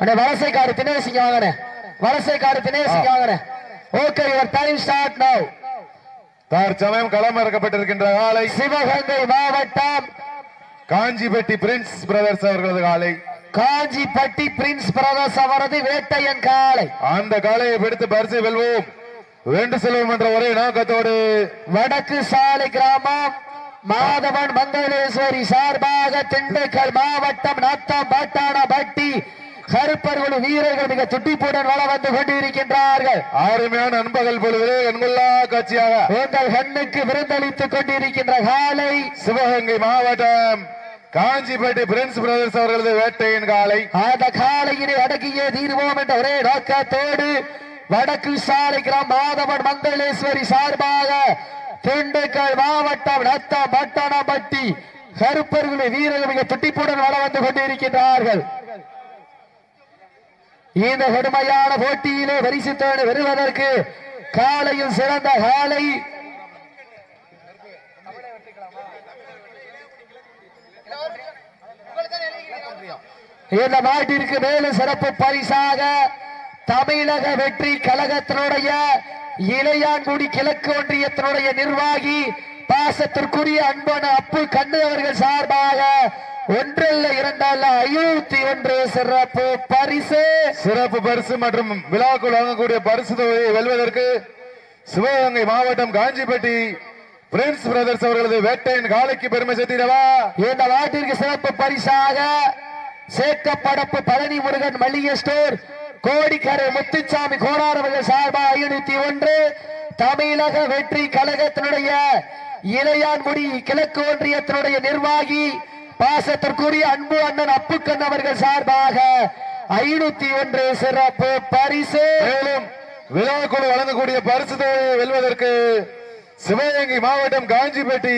அண்ணே வலசைக்காரு தினேசிங்க வாங்கண்ணே. வலசைக்காரு தினேசிங்க வாங்கண்ணே. Okay your time start now தற்சமயம் களம் இறக்கப்பட்டிருக்கின்ற காலை. சிவகங்கை மாவட்டம் காஞ்சிபட்டி பிரின்ஸ் பிரதர்ஸ் அவர்களது காலை. காஞ்சிப்பட்டி பிரின்ஸ் பிரதர்ஸ் அவரது வேட்டையன் காளை அந்த காலையை பிடித்து பரிசு வெல்வோம். வேண்டு செல்வோம் என்ற ஒரே நோக்கத்தோடு. வடக்கு சாலை கிராமம் மாதவன் மங்களேஸ்வரி சார்பாக திண்டுக்கல் மாவட்டம் நத்தம் பட்டாணப்பட்டி கருப்பர்கள் வீரர்கள் மிக துட்டிப்புடன் வள வந்து கொண்டிருக்கின்றார்கள். அருமையான நண்பகல் பொழுது எண்குள்ளா காட்சியாக உங்கள் கண்ணுக்கு விருந்தளித்துக் கொண்டிருக்கின்ற காலை சிவகங்கை மாவட்டம் காஞ்சிபட்டி பிரின்ஸ் பிரதர்ஸ் அவர்களது வேட்டையின் காலை. அந்த காலையினை அடக்கியே தீர்வோம் என்ற ஒரே நோக்கத்தோடு வடக்கு சாலை கிராம மாதவன் மங்களேஸ்வரி சார்பாக திண்டுக்கல் மாவட்டம் நத்தம் பட்டணப்பட்டி கருப்பர்களை வீரர்கள் மிக துட்டிப்புடன் வள வந்து கொண்டிருக்கின்றார்கள். இந்த கடுமையான போட்டியிலே பரிசுத்தோடு வருவதற்கு காலையில் சிறந்த காலை. இந்த நாட்டிற்கு மேலும் சிறப்பு பரிசாக தமிழக வெற்றி கழகத்தினுடைய இளையான்குடி கிழக்கு ஒன்றியத்தினுடைய நிர்வாகி பாசத்திற்குரிய அன்பன அப்பு கண்ணு அவர்கள் சார்பாக ஒன்றல்ல இரண்டல்ல ஐநூத்தி ஒன்று சிறப்பு பரிசு. சிறப்பு பரிசு மற்றும் விழாக்குள் வழங்கக்கூடிய பரிசு தொகையை வெல்வதற்கு சிவகங்கை மாவட்டம் காஞ்சிபட்டி பிரின்ஸ் பிரதர்ஸ் அவர்களது வேட்டையின் காலைக்கு பெருமை சேர்த்திடவா? இந்த நாட்டிற்கு சிறப்பு பரிசாக சேக்கப்படப்பு பழனி முருகன் மளிகை ஸ்டோர் கோடிக்கரை முத்துச்சாமி கோடாரவர்கள் சார்பாக ஐநூத்தி ஒன்று தமிழக வெற்றி கழகத்தினுடைய இளையான்குடி கிழக்கு ஒன்றியத்தினுடைய நிர்வாகி பாசத்திற்குரிய அன்பு அண்ணன் அப்புக்கண் அவர்கள் சார்பாக ஐநூத்தி ஒன்று சிறப்பு பரிசு. மேலும் விழாக்குழு வழங்கக்கூடிய பரிசு தொகையை வெல்வதற்கு சிவகங்கை மாவட்டம் காஞ்சிபட்டி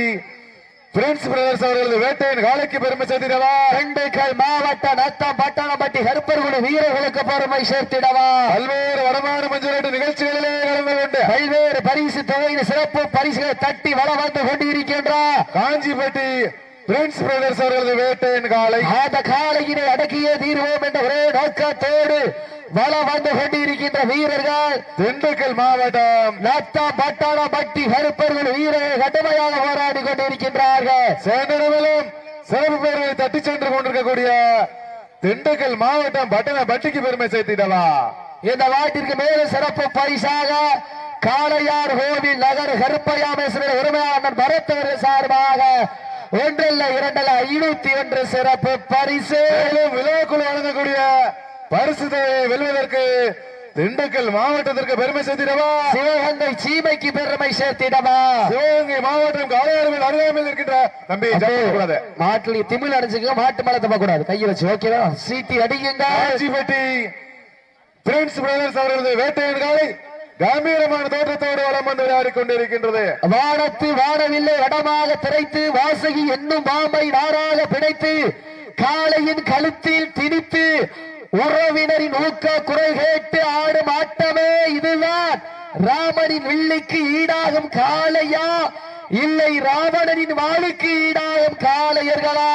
பிரின்ஸ் பிரதர்ஸ் அவர்களது வேட்டையின் காலைக்கு பெருமை சேர்த்திடவா? திண்டுக்கல் மாவட்ட நத்தம் பட்டணப்பட்டி கருப்பர்குடி வீரர்களுக்கு பெருமை சேர்த்திடவா? பல்வேறு வடமாறு மஞ்சள் நிகழ்ச்சிகளிலே கலந்து கொண்டு பல்வேறு பரிசு தொகையின் சிறப்பு பரிசுகளை தட்டி வள வந்து கொண்டிருக்கின்றார் காஞ்சிபட்டி பிரின்ஸ் பிரதர்ஸ் அவர்களது வேட்டையின் காலை. அந்த காலையினை அடக்கியே தீர்வோம் என்ற ஒரே நோக்கத்தோடு வள வந்து கொண்டிருக்கின்ற வீரர்கள். திண்டுக்கல் மாவட்டம். நத்தம் பட்டாளப்பட்டி கருப்பர்கள் வீரர்கள் கடுமையாக போராடி கொண்டிருக்கின்றார்கள். சேந்தனவிலும் சிறப்பு பேர்களை தட்டி சென்று கொண்டிருக்கக்கூடிய திண்டுக்கல் மாவட்டம் பட்டண பட்டிக்கு பெருமை சேர்த்திடவா? இந்த நாட்டிற்கு மேலும் சிறப்பு பரிசாக காளையார் கோவில் நகர் கருப்பையாமேஸ்வரர் உரிமையாளர் பரத்தவர்கள் சார்பாக ஒன்றல்ல இரண்டல்ல ஐநூத்தி ஒன்று சிறப்பு பரிசு. விழாக்குழு வழங்கக்கூடிய பரிசு வெல்வதற்கு திண்டுக்கல் மாவட்டத்திற்கு பெருமை சேர்த்திடவா? சிவகங்கை சீமைக்கு பெருமை சேர்த்திடவா? சிவகங்கை மாவட்டம் காளையார்கள் அருகாமையில் இருக்கின்ற தம்பி ஜப்பான் கூடாது மாட்டுல திமிழ் அடிச்சுங்க மாட்டு மேல தப்ப கூடாது கையை வச்சு ஓகேவா சீட்டி அடிக்குங்க காஞ்சிபட்டி பிரின்ஸ் பிரதர்ஸ் அவர்களது வேட்டையின் காலை கம்பீரமான தோற்றத்தோடு வளம் வந்து விளையாடி கொண்டிருக்கின்றது வானத்து வானவில்லை வடமாக திரைத்து வாசகி என்னும் பாம்பை நாராக பிணைத்து காளையின் கழுத்தில் திணித்து உறவினரின் ஊக்க குறை கேட்டு ஆடும் ஆட்டமே இதுதான். ராமனின் வில்லைக்கு ஈடாகும் காளையா? இல்லை ராவணனின் வாளுக்கு ஈடாகும் காளையர்களா?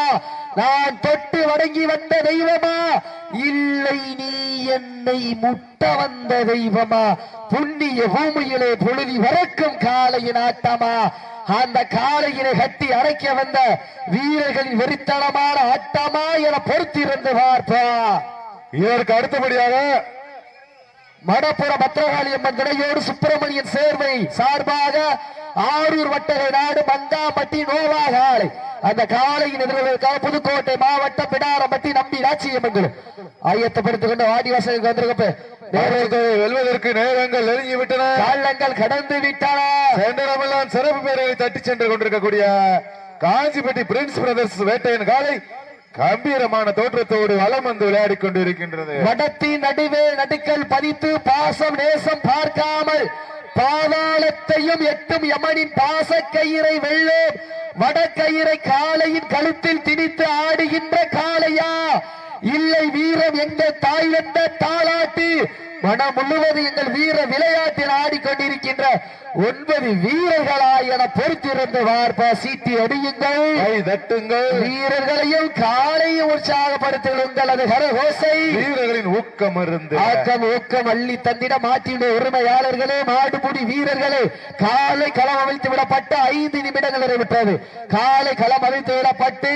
நான் தொட்டு வணங்கி வந்த தெய்வமா? இல்லை நீ என்னை முட்ட வந்த தெய்வமா? புண்ணிய பூமியிலே பொழுதி வரக்கும் காளையின் ஆட்டமா? அந்த காளையினை கட்டி அரைக்க வந்த வீரர்களின் வெறித்தனமான ஆட்டமா என பொறுத்திருந்து பார்ப்பா. இதற்கு அடுத்தபடியாக மடப்புற பத்திரகாளி அம்மன் துணையோடு சுப்பிரமணியன் சேர்வை சார்பாக ஆரூர் வட்டகை நாடு மந்தாம்பட்டி நோவா அந்த காளையின் எதிர்வதற்காக புதுக்கோட்டை மாவட்டம் பிடாரம்பட்டி நம்பி ராச்சியம்மன் ஆயத்தப்படுத்திக் கொண்டு வாடிவாசலுக்கு வந்திருக்கப்ப பரிசு தொகையை வெல்வதற்கு நேரங்கள் நெருங்கி விட்டன காலங்கள் கடந்து விட்டன. சென்றடமெல்லாம் சிறப்பு பேர்களை தட்டி சென்று கொண்டிருக்கக்கூடிய காஞ்சிபட்டி பிரின்ஸ் பிரதர்ஸ் வேட்டையின் காலை கம்பீரமான தோற்றத்தோடு வலம் வந்து விளையாடி கொண்டிருக்கின்றது. வடத்தின் நடுவே நடுக்கல் பதித்து பாசம் நேசம் பார்க்காமல் பாதாளத்தையும் எட்டும் யமனின் பாச கயிறை வெள்ளோம் வடக்கயிறை காளையின் கழுத்தில் திணித்து ஆடுகின்ற காளையா? இல்லை வீரம் எங்க தாய் வந்த தாளாட்டி மனம் முழுவதும் எங்கள் வீர விளையாட்டில் ஆடிக்கொண்டிருக்கின்ற ஒன்பது வீரர்களா என பொறுத்திருந்து வார்ப்பா சீட்டி அடியுங்கள். தட்டுங்கள். வீரர்களையும் காலையும் உற்சாகப்படுத்துங்கள் உங்களது கரகோசை. வீரர்களின் ஊக்கம் இருந்து ஆக்கம் ஊக்கம் அள்ளி தந்திட மாற்றியுடைய உரிமையாளர்களே மாடுபுடி வீரர்களே காலை களம் அமைத்து விடப்பட்டு ஐந்து நிமிடங்கள் நிறைவுற்றது. காலை களம் அமைத்து விடப்பட்டு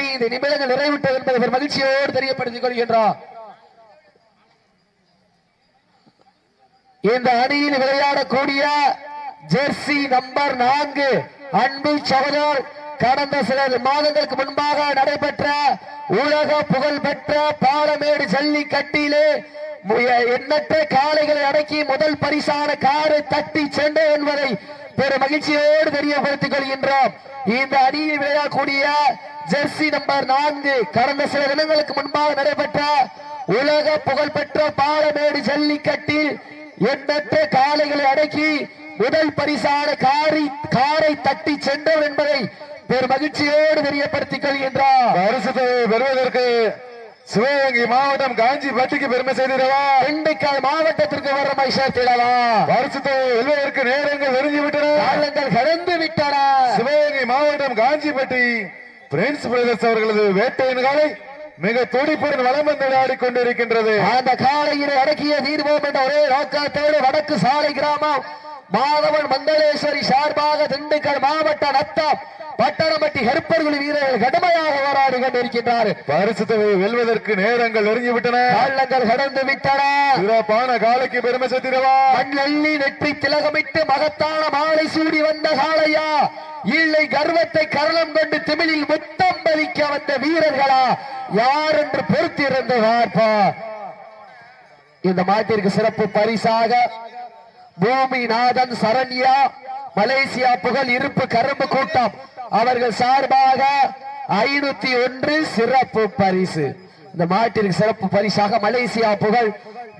ஐந்து நிமிடங்கள் நிறைவுற்றது என்பதை மகிழ்ச்சியோடு தெரியப்படுத்திக் கொள்கின்றோம் இந்த அணியில் விளையாடக்கூடிய ஜெர்சி நம்பர் நான்கு அன்பு சகோதர் கடந்த சில மாதங்களுக்கு முன்பாக நடைபெற்ற உலக புகழ்பெற்ற பாலமேடு ஜல்லிக்கட்டிலே எண்ணற்ற காளைகளை அடக்கி முதல் பரிசான காரை தட்டி சென்று என்பதை பெரும் மகிழ்ச்சியோடு தெரியப்படுத்திக் கொள்கின்றோம். இந்த அணியில் விளையாடக்கூடிய ஜெர்சி நம்பர் நான்கு கடந்த சில தினங்களுக்கு முன்பாக நடைபெற்ற உலக புகழ்பெற்ற பாலமேடு ஜல்லிக்கட்டில் எண்ணற்ற காளைகளை அடக்கி முதல் பரிசான காரி காரை தட்டி சென்றோம் என்பதை பெரும் மகிழ்ச்சியோடு தெரியப்படுத்திக் கொள்கின்றார் பரிசுத்தை பெறுவதற்கு சிவகங்கை மாவட்டம் காஞ்சிபட்டிக்கு பெருமை செய்திடவா? திண்டுக்கல் மாவட்டத்திற்கு வறுமை சேர்த்திடவா? பரிசுத்தை வெல்வதற்கு நேரங்கள் நெருங்கி விட்டன. காலங்கள் கடந்து விட்டன. சிவகங்கை மாவட்டம் காஞ்சிபட்டி பிரின்ஸ் பிரதர்ஸ் அவர்களது வேட்டையின் காலை மிக துடிப்புடன் வளம் வந்து கொண்டிருக்கின்றது அந்த காலையினை அடக்கிய தீர்வோம் என்ற ஒரே நோக்கத்தோடு வடக்கு சாலை கிராமம் மாதவன் மந்தளேஸ்வரி சார்பாக திண்டுக்கல் மாவட்ட நத்தம் பட்டணமட்டி கருப்பர்குழி வீரர்கள் கடுமையாக போராடி கொண்டிருக்கின்றார் வெல்வதற்கு நேரங்கள் நெருங்கி விட்டன காலங்கள் கடந்து விட்டன. சிறப்பான காலைக்கு பெருமை சேர்த்திடவா? மண்ணள்ளி நெற்றி திலகமிட்டு மகத்தான மாலை சூடி வந்த காளையா? இல்லை கர்வத்தை கரணம் கொண்டு திமிழில் முத்தம் பதிக்க வந்த வீரர்களா? யார் என்று பொறுத்திருந்து பார்ப்பா. இந்த மாட்டிற்கு சிறப்பு பரிசாக பூமிநாதன் சரண்யா மலேசியா புகழ் இருப்பு கரும்பு கூட்டம். அவர்கள் சார்பாக ஐநூத்தி ஒன்று சிறப்பு பரிசு. இந்த மாட்டிற்கு சிறப்பு பரிசாக மலேசியா புகழ்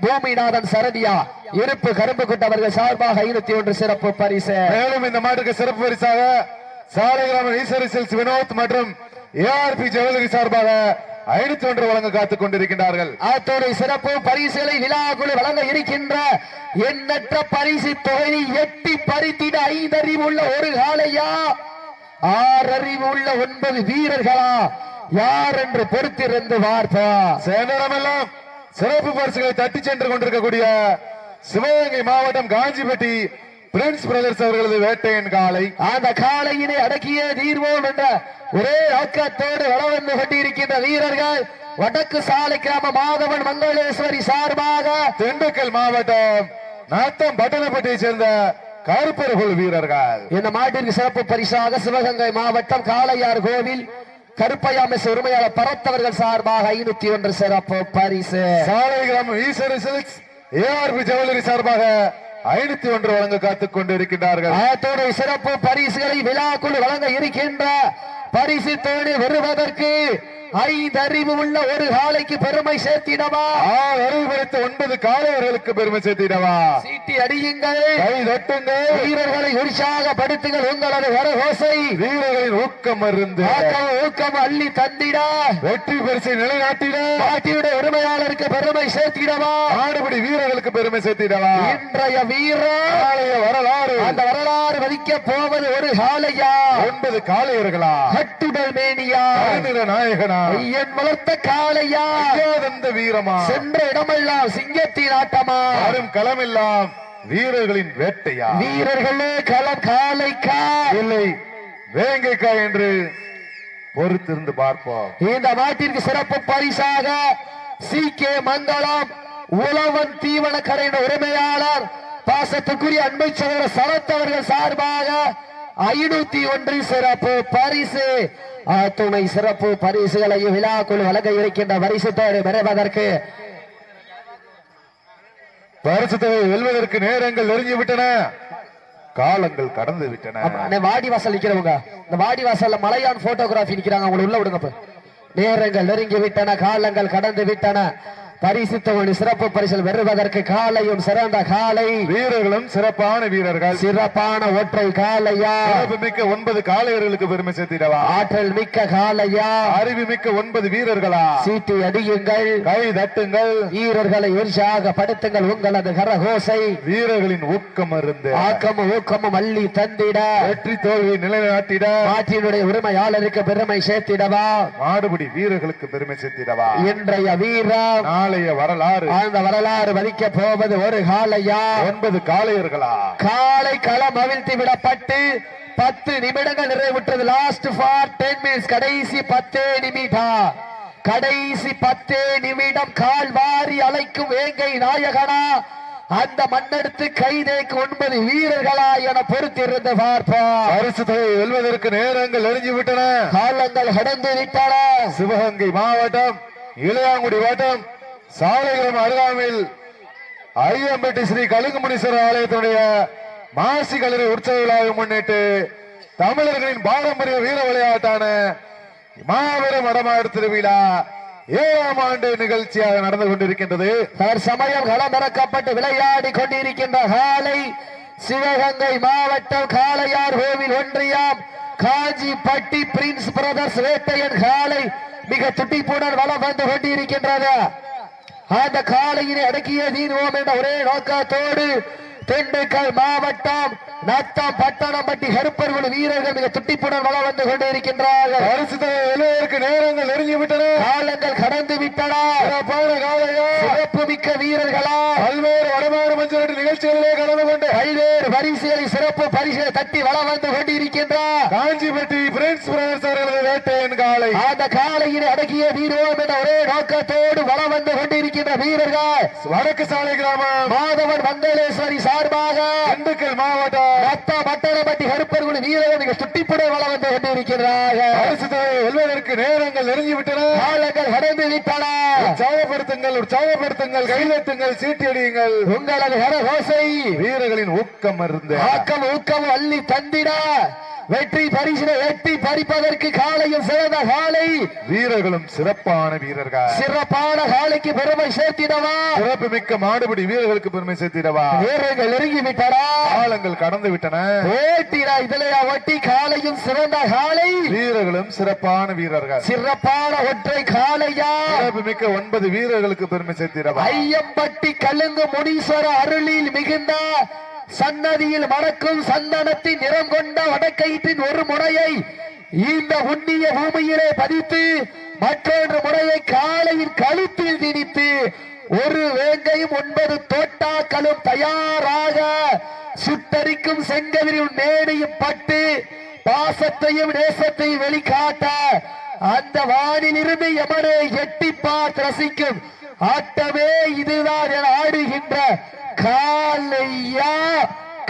பூமிநாதன் சரண்யா இருப்பு கரும்பு கூட்டம் அவர்கள் சார்பாக ஐநூத்தி ஒன்று சிறப்பு பரிசு. மேலும் இந்த மாட்டுக்கு சிறப்பு பரிசாக சாலைகிராம ஈஸ்வரி செல்ஸ் வினோத் மற்றும் ஏஆர்பி ஜெவலரி சார்பாக ஐநூத்தி ஒன்று வழங்க காத்துக் கொண்டிருக்கின்றார்கள். அத்தோடு சிறப்பு பரிசுகளை விழாக்குழு வழங்க இருக்கின்ற எண்ணற்ற பரிசு தொகை எட்டி பறித்திட ஐந்தறிவு உள்ள ஒரு காலையா ஆறறிவு உள்ள ஒன்பது வீரர்களா? யார் என்று பொறுத்திருந்து பார்ப்பா. சேனரமெல்லாம் சிறப்பு பரிசுகளை தட்டி சென்று கொண்டிருக்கக்கூடிய சிவகங்கை மாவட்டம் காஞ்சிபட்டி பிரின்ஸ் பிரதர்ஸ் அவர்களது வேட்டையின் காலை அந்த காளையினை அடக்கிய தீர்வோம் என்ற ஒரே நோக்கத்தோடு வளம் வந்து கொண்டிருக்கின்ற வீரர்கள் வடக்கு சாலை கிராம மாதவன் மங்களேஸ்வரி சார்பாக திண்டுக்கல் மாவட்டம் நத்தம் பட்டணப்பட்டியை சேர்ந்த கருப்பர்கள் வீரர்கள். இந்த மாட்டிற்கு சிறப்பு பரிசாக சிவகங்கை மாவட்டம் காளையார் கோவில் கருப்பையாமஸ் உரிமையாளர் பரத்தவர்கள் சார்பாக ஐநூத்தி ஒன்று சிறப்பு பரிசு. சாலை கிராமம் ஈஸ்வரி சில்க்ஸ் ஏஆர்பி ஜுவல்லரி சார்பாக ஐநூத்தி ஒன்று வழங்க காத்துக் கொண்டிருக்கின்றார்கள் அத்தோடு சிறப்பு பரிசுகளை விழாக்குள் வழங்க இருக்கின்ற பரிசு தேடி வருவதற்கு ஐந்து அறிவு உள்ள ஒரு காலைக்கு பெருமை சேர்த்திடவா? அறிவு படைத்த ஒன்பது காளையர்களுக்கு பெருமை சேர்த்திடவா? சீட்டி அடியுங்கள். கை தட்டுங்கள். வீரர்களை உற்சாகப்படுத்துங்கள் உங்களது வரகோசை. வீரர்களின் ஊக்கம் இருந்து ஆக்கம் ஊக்கம் அள்ளி தந்திட. வெற்றி பரிசை நிலைநாட்டிட. பாட்டியுடைய உரிமையாளருக்கு பெருமை சேர்த்திடவா. ஆடுபடி வீரர்களுக்கு பெருமை சேர்த்திடவா. இன்றைய வீரர் வரலாறு. அந்த வரலாறு மதிக்க போவது ஒரு காலையா ஒன்பது காளையர்களா? கட்டுடல் மேனியா? நாயகனா? ஐயன் வளர்த்த காளையா? ஐயாதந்த வீரமா? சென்ற இடமெல்லாம் சிங்கத்தின் ஆட்டமா? வரும் களமெல்லாம் வீரர்களின் வேட்டையா? வீரர்களே களம் காளைக்கா? இல்லை வேங்கைக்கா என்று பொறுத்திருந்து பார்ப்போம். இந்த நாட்டிற்கு சிறப்பு பரிசாக சி. கே. மங்களம் உழவன் தீவன கடையின் உரிமையாளர் பாசத்துக்குரிய அன்பை சகோதரர் சரத்தவர்கள் சார்பாக ஐநூத்தி ஒன்று சிறப்பு பரிசு. துணை சிறப்பு பரிசுகளையும் விழாக்குழு வழங்க இருக்கின்ற பரிசுத்தோடு பெறுவதற்கு. பரிசுத்தை வெல்வதற்கு நேரங்கள் நெருங்கி விட்டன காலங்கள் கடந்து விட்டன. வாடி வாசல் நிக்கிறவங்க. இந்த வாடி வாசல்ல மலையான் போட்டோகிராஃபி நிக்கிறாங்க அவங்களை உள்ள விடுங்க. நேரங்கள் நெருங்கி விட்டன காலங்கள் கடந்து விட்டன. பரிசு தொகுதி சிறப்பு பரிசில் வெறுவதற்கு காலையும் சிறந்த காலை. வீரர்களும் சிறப்பான வீரர்கள். சிறப்பான ஒற்றை காலையா? சிறப்பு மிக்க ஒன்பது காளையர்களுக்கு பெருமை சேர்த்திடவா? ஆற்றல் மிக்க காலையா? அறிவு மிக்க ஒன்பது வீரர்களா? சீட்டி அடியுங்கள். கை தட்டுங்கள். வீரர்களை உற்சாகப்படுத்துங்கள் உங்களது கரகோசை. வீரர்களின் ஊக்கம் இருந்து ஆக்கமும் ஊக்கமும் அள்ளி தந்திட. வெற்றி தோல்வியை நிலைநாட்டிட. மாற்றினுடைய உரிமையாளருக்கு பெருமை சேர்த்திடவா? மாடுபிடி வீரர்களுக்கு பெருமை சேர்த்திடவா? இன்றைய வீரம். நாளைய வரலாறு. அந்த வரலாறு வதிக்க போவது ஒரு காலையா? ஒன்பது காளையர்களா காலை களம் அவிழ்த்து விடப்பட்டு பத்து நிமிடங்கள் நிறைவுற்றது. லாஸ்ட் ஃபார் டென் மினிட்ஸ் கடைசி பத்தே நிமிடம் கடைசி பத்தே நிமிடம் கால் வாரி அழைக்கும் வேங்கை நாயகனா. அந்த மண்ணெடுத்து கைதேக்கு ஒன்பது வீரர்களா என பொறுத்திருந்து பார்ப்போம். பரிசு தொகை வெல்வதற்கு நேரங்கள் நெருங்கி விட்டன காலங்கள் கடந்து விட்டன. சிவகங்கை மாவட்டம் இளையாங்குடி வட்டம் சாலைகளும் அருகாமையில் ஐயம்பட்டி ஸ்ரீ கழுகுமுனீஸ்வரர் ஆலயத்தினுடைய மாசி கல்லூரி உற்சவ விழாவை முன்னிட்டு தமிழர்களின் பாரம்பரிய வீர விளையாட்டான மாபெரும் வடமாடு திருவிழா ஏழாம் ஆண்டு நிகழ்ச்சியாக நடந்து கொண்டிருக்கின்றது. தற்சமயம் களமிறக்கப்பட்டு விளையாடி கொண்டிருக்கின்ற காலை சிவகங்கை மாவட்டம் காளையார் கோவில் ஒன்றியம். காஞ்சிப்பட்டி பிரின்ஸ் பிரதர்ஸ் வேட்டையன் காலை மிக துட்டிப்புடன் வளம் வந்து கொண்டிருக்கின்றது. அந்த காலையினை அடக்கிய தீர்வோம் என்ற ஒரே நோக்கத்தோடு திண்டுக்கல் மாவட்டம் நத்தம் பட்டணம்பட்டி கருப்பர்கள் வீரர்கள் மிக துட்டிப்புடன் வலம் வந்து கொண்டிருக்கின்றார்கள். பரிசு தொகை வெல்வதற்கு நேரங்கள் நெருங்கி விட்டன. காலங்கள் கடந்து விட்டன. காலையா சிறப்பு மிக்க வீரர்களா. பல்வேறு வடமாறு மஞ்சள் நிகழ்ச்சிகளிலே கலந்து கொண்டு பல்வேறு பரிசுகளை சிறப்பு பரிசுகளை தட்டி வளம் வந்து கொண்டிருக்கின்றார் காஞ்சிபட்டி பிரின்ஸ் பிரதர்ஸ் அவர்களது வேட்டையன் காலை. அந்த காலையினை அடக்கிய வீரோம் என்ற ஒரே நோக்கத்தோடு வளம் வந்து கொண்டிருக்கின்ற வீரர்கள். வடக்கு சாலை கிராமம். மாதவன் மங்களேஸ்வரி சார்பாக திண்டுக்கல் மாவட்டம். மத்த மட்டணப்பட்டி கருப்பர்கள் வீரர்கள் மிக சுட்டிப்புடன் வளம் வந்து கொண்டிருக்கிறார்கள். தொகை வெல்வதற்கு நேரங்கள் நெருங்கி விட்டன. காலங்கள் கடந்து விட்டன. உற்சாகப்படுத்துங்கள் உற்சாகப்படுத்துங்கள் கைதட்டுங்கள் சீட்டியடியுங்கள் உங்களது கரகோசை வீரர்களின் ஊக்கம் இருந்து ஆக்கம் ஊக்கம் அள்ளி தந்திட. வெற்றி பரிசினை வெற்றி பறிப்பதற்கு காலையும் சிறந்த காலை வீரர்களும் சிறப்பான வீரர்கள். சிறப்பான காலைக்கு பெருமை சேர்த்திடவா? சிறப்பு மிக்க மாடுபிடி வீரர்களுக்கு பெருமை சேர்த்திடவா? வீரர்கள் நெருங்கி விட்டடா காலங்கள் கடந்து விட்டன. ஓட்டிடா இதுலயா ஒட்டி காலையும் சிறந்த காலை வீரர்களும் சிறப்பான வீரர்கள். சிறப்பான ஒற்றை காலையா சிறப்பு மிக்க ஒன்பது வீரர்களுக்கு பெருமை சேர்த்திடவா? ஐயம்பட்டி கலுங்கு முனீஸ்வர அருளில் மிகுந்த சன்னதியில் மறக்கும் சந்தனத்தின் நிறம் கொண்ட வடக்கயிற்றின் ஒரு முறையை இந்த உண்ணிய பூமியிலே பதித்து மற்றொன்று முறையை காலையில் கழுத்தில் திணித்து ஒரு வேங்கையும் ஒன்பது தோட்டாக்களும் தயாராக சுட்டரிக்கும் செங்கதிரியும் நேடியும் பட்டு பாசத்தையும் நேசத்தையும் வெளிக்காட்ட அந்த வானிலிருந்து எமனை எட்டி பார்த்து ரசிக்கும் ஆட்டமே இதுதான் என ஆடுகின்ற காலையா?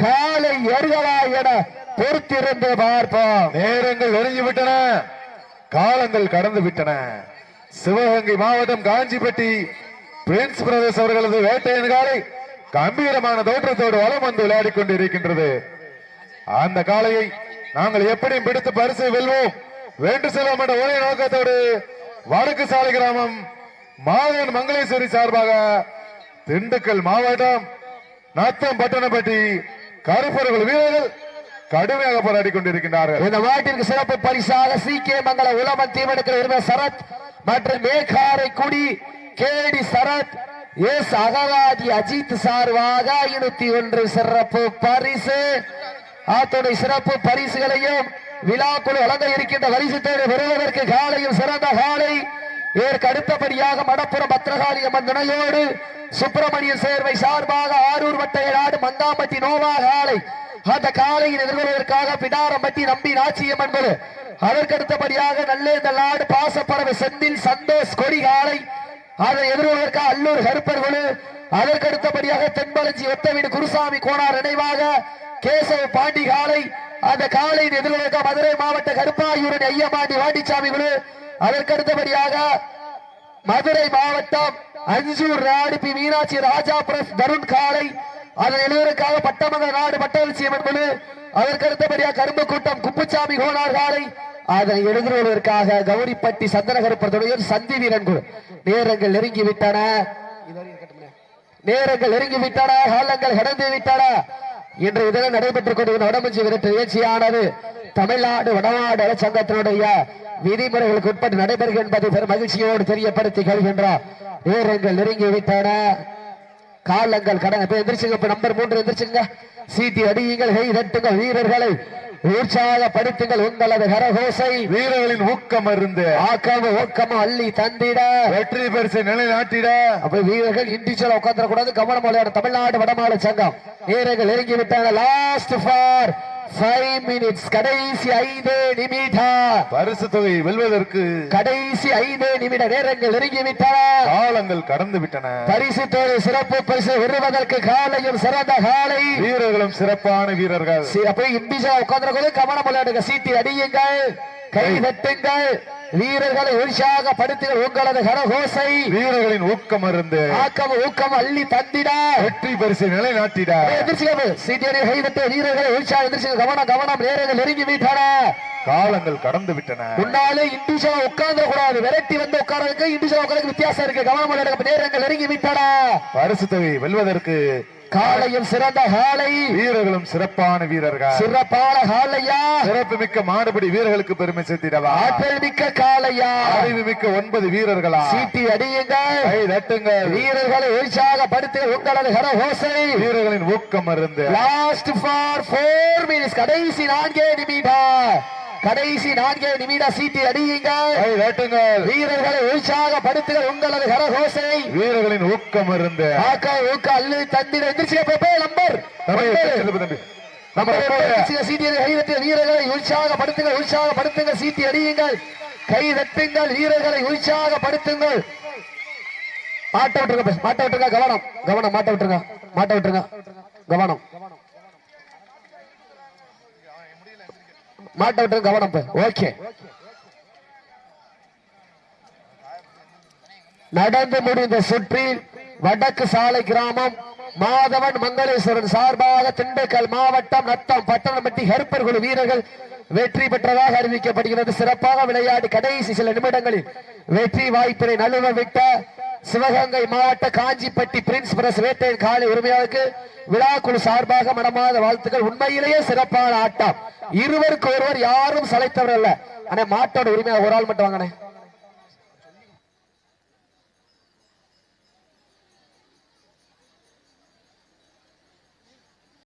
காலை எருகலா என பொறுத்திருந்து பார்ப்போம். நேரங்கள் நெருங்கி விட்டன காலங்கள் கடந்து விட்டன சிவகங்கை மாவட்டம் காஞ்சிப்பட்டி பிரின்ஸ் பிரதேஷ் அவர்களது வேட்டையின் காலை கம்பீரமான தோற்றத்தோடு வலம் வந்து விளையாடி கொண்டிருக்கின்றது. அந்த காளையை நாங்கள் எப்படியும் பிடித்து பரிசை வெல்வோம். வேண்டு செல்வோம் என்ற ஒரே நோக்கத்தோடு வடக்கு சாலை கிராமம் மாதவன் மங்களேஸ்வரி சார்பாக திண்டுக்கல் மாவட்டம் நத்தம் பட்டணப்பட்டி கருப்பர்கள் வீரர்கள் கடுமையாக போராடி கொண்டிருக்கின்றார்கள். இந்த மாட்டிற்கு சிறப்பு பரிசாக சி. கே. மங்கள உலம தீவனத்தில் சரத் மற்றும் மேகாரை குடி கேடி சரத் எஸ். அகவாதி அஜித் சார்பாக ஐநூத்தி ஒன்று சிறப்பு பரிசு. அத்துடைய சிறப்பு பரிசுகளையும் விழாக்குழு வழங்க இருக்கின்ற பரிசுத்தோடு பெறுவதற்கு காலையும் சிறந்த காலை இதற்கு அடுத்தபடியாக மடப்புறம் பத்திரகாளி அம்மன் துணையோடு சுப்பிரமணியன் சேர்வை சார்பாக ஆரூர் வட்டைய நாடு மங்காம்பட்டி நோவா காலை அந்த காலையில் எதிர்கொள்வதற்காக பிடாரம்பட்டி நம்பி நாச்சியம் என்பது அதற்கு அடுத்தபடியாக நல்லேந்த நாடு பாசப்பறவை செந்தில் சந்தோஷ் கொடி காலை அதை எதிர்கொள்வதற்காக அல்லூர் கருப்பர் குழு தென்பலஞ்சி அடுத்தபடியாக தென்பளஞ்சி ஒத்தவீடு குருசாமி கோனார் நினைவாக கேசவ பாண்டி காலை அந்த காலையின் எதிர்கொள்வதற்காக மதுரை மாவட்ட கருப்பாயூரணி ஐயமாண்டி வாண்டிச்சாமி குழு அதற்கடுத்தபடியாக மதுரை மாவட்டம் அஞ்சூர் நாடு பி மீனாட்சி ராஜா பிரஸ் தருண் காலை அதன் எழுவருக்காக பட்டமங்க நாடு பட்டவல்சியம் என்பது அதற்கடுத்தபடியாக கரும்பு கூட்டம் குப்புச்சாமி கோனார் காலை அதனை எழுதுவதற்காக கௌரிப்பட்டி சந்தனகருப்பத்துடைய சந்தி வீரன் குழு நேரங்கள் நெருங்கி விட்டன நேரங்கள் நெருங்கி விட்டன காலங்கள் கடந்து விட்டன. இன்றைய தினம் நடைபெற்றுக் கொண்டிருந்த வடமஞ்சி விரட்டு நிகழ்ச்சியானது தமிழ்நாடு வடநாடு சங்கத்தினுடைய விதிமுறைகளுக்கு உட்பட்டு நடைபெறுகிறது என்பதை பெரும் மகிழ்ச்சியோடு தெரியப்படுத்திக் கொள்கின்றார் நேரங்கள் நெருங்கி விட்டன. காலங்கள் இப்ப எந்திரிச்சுங்க. இப்ப நம்பர் மூன்று எந்திரிச்சுங்க. சீட்டி அடியுங்கள் கை தட்டுங்கள் வீரர்களை உற்சாகப்படுத்துங்கள். உங்களது கரகோசை வீரர்களின் ஊக்கம் அருந்து. ஆக்கம ஊக்கம அள்ளி தந்திட. வெற்றி பரிசை நிலைநாட்டிட. அப்ப வீரர்கள் இண்டிவிஜுவல் உட்காந்துட கூடாது கவனம் விளையாட தமிழ்நாடு வடமாநில சங்கம். வீரர்கள் இறங்கி விட்டாங்க லாஸ்ட் ஃபார் ஃபைவ் மினிட்ஸ் கடைசி ஐந்து நிமிடம். பரிசு தொகை வெல்வதற்கு கடைசி ஐந்து நிமிட நேரங்கள் நெருங்கி விட்டன காலங்கள் கடந்து விட்டன பரிசு தொகை சிறப்பு பரிசு பெறுவதற்கு காலையும் சிறந்த காலை. வீரர்களும் சிறப்பான வீரர்கள். சரி, அப்ப இண்டிவிஜுவல் உட்காந்துருக்கோது கவனம் விளையாடுங்க சீட்டி அடியுங்கள். கை தட்டுங்கள் வீரர்களை உற்சாகப்படுத்துங்கள் உங்களது கரகோசை. வீரர்களின் ஊக்கம் அருந்து ஆக்கம் ஊக்கம் அள்ளி தந்திட. வெற்றி பரிசை நிலைநாட்டிட. எதிர்ச்சிகள் சீட்டியடி கைதட்டு வீரர்களை உற்சாக எதிர்ச்சிகள் கவனம் கவனம். நேரங்கள் நெருங்கி விட்டன. காலங்கள் கடந்து விட்டன. முன்னாலே இண்டிவிஜுவலா உட்கார்ந்து கூடாது விரட்டி வந்து உட்கார்றதுக்கு இண்டிவிஜுவல் உட்கார்றதுக்கு வித்தியாசம் இருக்கு. கவனம் நேரங்கள் நெருங்கி விட்டன. பரிசு தொகை வெல்வதற்கு காலையும் சிறந்த காலை வீரர்களும் சிறப்பான வீரர்கள். சிறப்பான காலையா சிறப்பு மிக்க மாடுபிடி வீரர்களுக்கு பெருமை சேர்த்திடவா? ஆற்றல் மிக்க காலையா? அறிவு மிக்க ஒன்பது வீரர்களா? சீட்டி அடியுங்கள். தட்டுங்கள். வீரர்களை உற்சாகப்படுத்த உங்களது கரகோசை வீரர்களின் ஊக்கம் அருந்து லாஸ்ட் ஃபார் போர் மினிட்ஸ் கடைசி நான்கே நிமிடம். கடைசி நான்கே நிமிடம் சீட்டி அடியுங்கள் கை தட்டுங்கள் வீரர்களை உற்சாகப்படுத்துங்கள் உங்களது கரகோசை. வீரர்களின் ஊக்கம் இருந்து. ஆக்க ஊக்க அல்லு தந்திர எந்திரிச்சு நம்பர். வீரர்களை உற்சாகப்படுத்துங்கள் உற்சாகப்படுத்துங்கள். சீட்டி அடியுங்கள் கை தட்டுங்கள் வீரர்களை உற்சாகப்படுத்துங்கள். மாட்ட விட்டுருங்க. மாட்ட விட்டுருங்க கவனம். கவனம் மாட்ட விட்டுருங்க மாட்ட விட்டுருங்க. கவனம். மாட்ட கவனம் ஓகே நடந்து முடிந்த சுற்றில் வடக்கு சாலை கிராமம் மாதவன் மங்களேஸ்வரன் சார்பாக திண்டுக்கல் மாவட்டம் நத்தம் பட்டணம்பட்டி ஹெர்பர் குழு வீரர்கள் வெற்றி பெற்றதாக அறிவிக்கப்படுகிறது. சிறப்பாக விளையாடி கடைசி சில நிமிடங்களில் வெற்றி வாய்ப்பினை நழுவ விட்ட சிவகங்கை மாவட்ட காஞ்சிப்பட்டி பிரின்ஸ் பிரஸ் வேட்டையின் காலை உரிமையாளருக்கு விழாக்குழு சார்பாக மனமாத வாழ்த்துக்கள். உண்மையிலேயே சிறப்பான ஆட்டம். இருவருக்கு ஒருவர் யாரும் சளைத்தவர் அல்ல ஆனா மாட்டோட உரிமையாக ஒரு ஆள் மட்டும் வாங்கினேன்